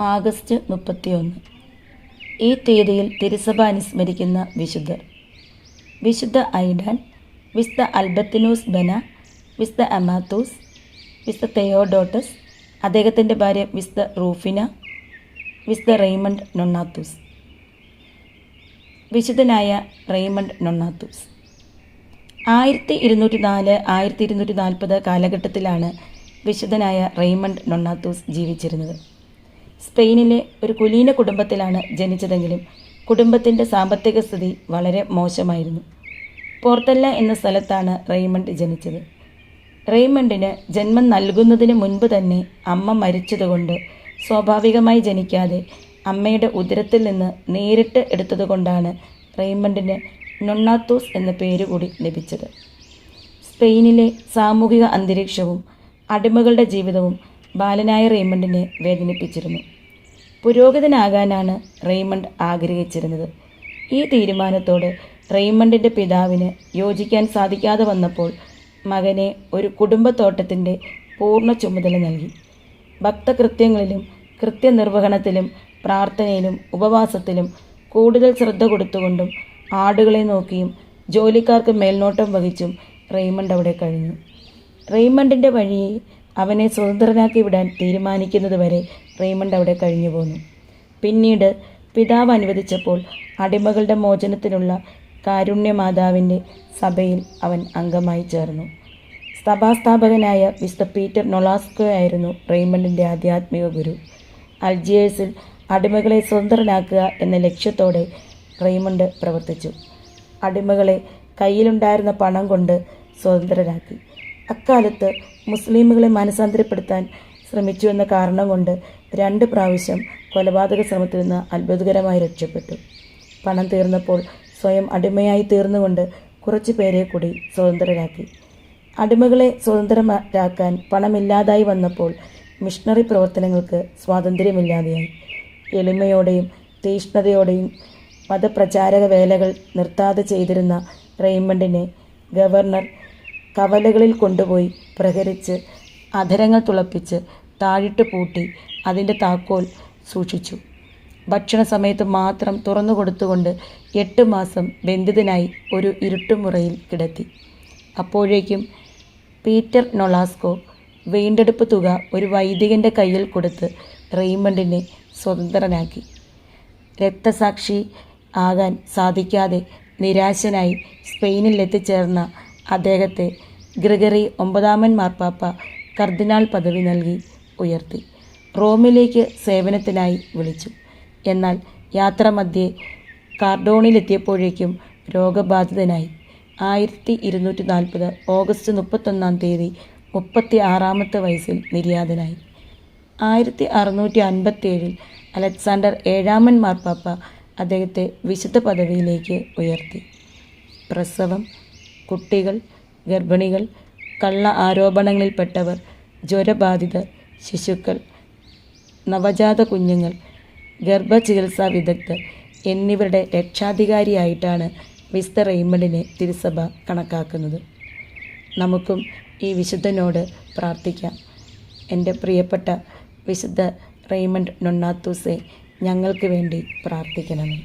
August മുപ്പത്തിയൊന്ന്. ഈ തീയതിയിൽ തിരുസഭ അനുസ്മരിക്കുന്ന വിശുദ്ധർ. വിശുദ്ധ ഐഡാൻ വിശുദ്ധ അൽബത്തിനൂസ് ബന വിശുദ്ധ അമാത്തൂസ് വിശുദ്ധ തെയോഡോട്ടസ് അദ്ദേഹത്തിന്റെ ഭാര്യ വിശുദ്ധ റൂഫിന വിശുദ്ധ റെയ്മണ്ട് നൊണ്ണാത്തൂസ്. വിശുദ്ധനായ റെയ്മണ്ട് നൊണ്ണാത്തൂസ്. ആയിരത്തി ഇരുന്നൂറ്റി നാല് ആയിരത്തി ഇരുന്നൂറ്റി നാൽപ്പത് കാലഘട്ടത്തിലാണ് വിശുദ്ധനായ റെയ്മണ്ട് നൊണ്ണാത്തൂസ് ജീവിച്ചിരുന്നത്. സ്പെയിനിലെ ഒരു കുലീന കുടുംബത്തിലാണ് ജനിച്ചതെങ്കിലും കുടുംബത്തിന്റെ സാമ്പത്തിക സ്ഥിതി വളരെ മോശമായിരുന്നു. പോർത്തല്ല എന്ന സ്ഥലത്താണ് റെയ്മണ്ട് ജനിച്ചത്. റെയ്മണ്ടിന് ജന്മം നൽകുന്നതിന് മുൻപ് തന്നെ അമ്മ മരിച്ചതുകൊണ്ട് സ്വാഭാവികമായി ജനിക്കാതെ അമ്മയുടെ ഉദരത്തിൽ നിന്ന് നേരിട്ട് എടുത്തതുകൊണ്ടാണ് റെയ്മണ്ടിന് നൊണ്ണാത്തൂസ് എന്ന പേര് കൂടി ലഭിച്ചത്. സ്പെയിനിലെ സാമൂഹിക അന്തരീക്ഷവും അടിമകളുടെ ജീവിതവും ബാലനായ റെയ്മണ്ടിനെ വേദനിപ്പിച്ചിരുന്നു. പുരോഗതനാകാനാണ് റെയ്മണ്ട് ആഗ്രഹിച്ചിരുന്നത്. ഈ തീരുമാനത്തോട് റെയ്മണ്ടിന്റെ പിതാവിന് യോജിക്കാൻ സാധിക്കാതെ വന്നപ്പോൾ മകനെ ഒരു കുടുംബത്തോട്ടത്തിന്റെ പൂർണ ചുമതല നൽകി. ഭക്തകൃത്യങ്ങളിലും കൃത്യനിർവഹണത്തിലും പ്രാർത്ഥനയിലും ഉപവാസത്തിലും കൂടുതൽ ശ്രദ്ധ കൊടുത്തുകൊണ്ടും ആടുകളെ നോക്കിയും ജോലിക്കാർക്ക് മേൽനോട്ടം വഹിച്ചും റെയ്മണ്ട് അവിടെ കഴിഞ്ഞു. റെയ്മണ്ടിന്റെ വഴിയെ അവനെ സ്വതന്ത്രനാക്കി വിടാൻ തീരുമാനിക്കുന്നതുവരെ റെയ്മണ്ട് അവിടെ കഴിഞ്ഞു പോന്നു. പിന്നീട് പിതാവ് അനുവദിച്ചപ്പോൾ അടിമകളുടെ മോചനത്തിനുള്ള കാരുണ്യമാതാവിന്റെ സഭയിൽ അവൻ അംഗമായി ചേർന്നു. സഭാസ്ഥാപകനായ മിസ്റ്റർ പീറ്റർ നൊളാസ്കോ ആയിരുന്നു റെയ്മണ്ടിന്റെ ആധ്യാത്മിക ഗുരു. അൽജിയേഴ്സിൽ അടിമകളെ സ്വതന്ത്രനാക്കുക എന്ന ലക്ഷ്യത്തോടെ റെയ്മണ്ട് പ്രവർത്തിച്ചു. അടിമകളെ കയ്യിലുണ്ടായിരുന്ന പണം കൊണ്ട് സ്വതന്ത്രരാക്കി. അക്കാലത്ത് മുസ്ലിമുകളെ മനസാന്തരപ്പെടുത്താൻ ശ്രമിച്ചു എന്ന കാരണം കൊണ്ട് രണ്ട് പ്രാവശ്യം കൊലപാതക ശ്രമത്തിൽ നിന്ന് അത്ഭുതകരമായി രക്ഷപ്പെട്ടു. പണം തീർന്നപ്പോൾ സ്വയം അടിമയായി തീർന്നുകൊണ്ട് കുറച്ചു പേരെ കൂടി സ്വതന്ത്രരാക്കി. അടിമകളെ സ്വതന്ത്രരാക്കാൻ പണമില്ലാതായി വന്നപ്പോൾ മിഷണറി പ്രവർത്തനങ്ങൾക്ക് സ്വാതന്ത്ര്യമില്ലാതെയായി. എളിമയോടെയും തീഷ്ണതയോടെയും മതപ്രചാരക വേലകൾ നിർത്താതെ ചെയ്തിരുന്ന റെയ്മണ്ടിനെ ഗവർണർ കവലകളിൽ കൊണ്ടുപോയി പ്രഹരിച്ച് അധരങ്ങൾ തുളപ്പിച്ച് താഴിട്ട് പൂട്ടി അതിന്റെ താക്കോൽ സൂക്ഷിച്ചു. ഭക്ഷണ സമയത്ത് മാത്രം തുറന്നു കൊടുത്തുകൊണ്ട് എട്ട് മാസം ബന്ധിതനായി ഒരു ഇരുട്ടുമുറയിൽ കിടത്തി. അപ്പോഴേക്കും പീറ്റർ നൊളാസ്കോ വീണ്ടെടുപ്പ് തുക ഒരു വൈദികന്റെ കയ്യിൽ കൊടുത്ത് റെയ്മണ്ടിനെ സ്വതന്ത്രനാക്കി. രക്തസാക്ഷി ആകാൻ സാധിക്കാതെ നിരാശനായി സ്പെയിനിൽ എത്തിച്ചേർന്ന അദ്ദേഹത്തെ ഗ്രിഗറി ഒമ്പതാമൻ മാർപ്പാപ്പ കർദിനാൾ പദവി നൽകി ഉയർത്തി. റോമിലേക്ക് സേവനത്തിനായി വിളിച്ചു. എന്നാൽ യാത്രാമധ്യേ കാർഡോണിലെത്തിയപ്പോഴേക്കും രോഗബാധിതനായി. ആയിരത്തി ഇരുന്നൂറ്റി നാൽപ്പത് ഓഗസ്റ്റ് മുപ്പത്തൊന്നാം തീയതി മുപ്പത്തി ആറാമത്തെ വയസ്സിൽ നിര്യാതനായി. ആയിരത്തി അറുന്നൂറ്റി അൻപത്തേഴിൽ അലക്സാണ്ടർ ഏഴാമൻ മാർപ്പാപ്പ അദ്ദേഹത്തെ വിശുദ്ധ പദവിയിലേക്ക് ഉയർത്തി. പ്രസവം കുട്ടികൾ ഗർഭിണികൾ കള്ള ആരോപണങ്ങളിൽപ്പെട്ടവർ ജ്വരബാധിതർ ശിശുക്കൾ നവജാത കുഞ്ഞുങ്ങൾ ഗർഭചികിത്സാ വിദഗ്ധർ എന്നിവരുടെ രക്ഷാധികാരിയായിട്ടാണ് മിസ്റ്റർ റെയ്മണ്ടിനെ തിരുസഭ കണക്കാക്കുന്നത്. നമുക്കും ഈ വിശുദ്ധനോട് പ്രാർത്ഥിക്കാം. എന്റെ പ്രിയപ്പെട്ട വിശുദ്ധ റെയ്മണ്ട് നൊണ്ണാത്തൂസെ ഞങ്ങൾക്ക് വേണ്ടി പ്രാർത്ഥിക്കണമേ.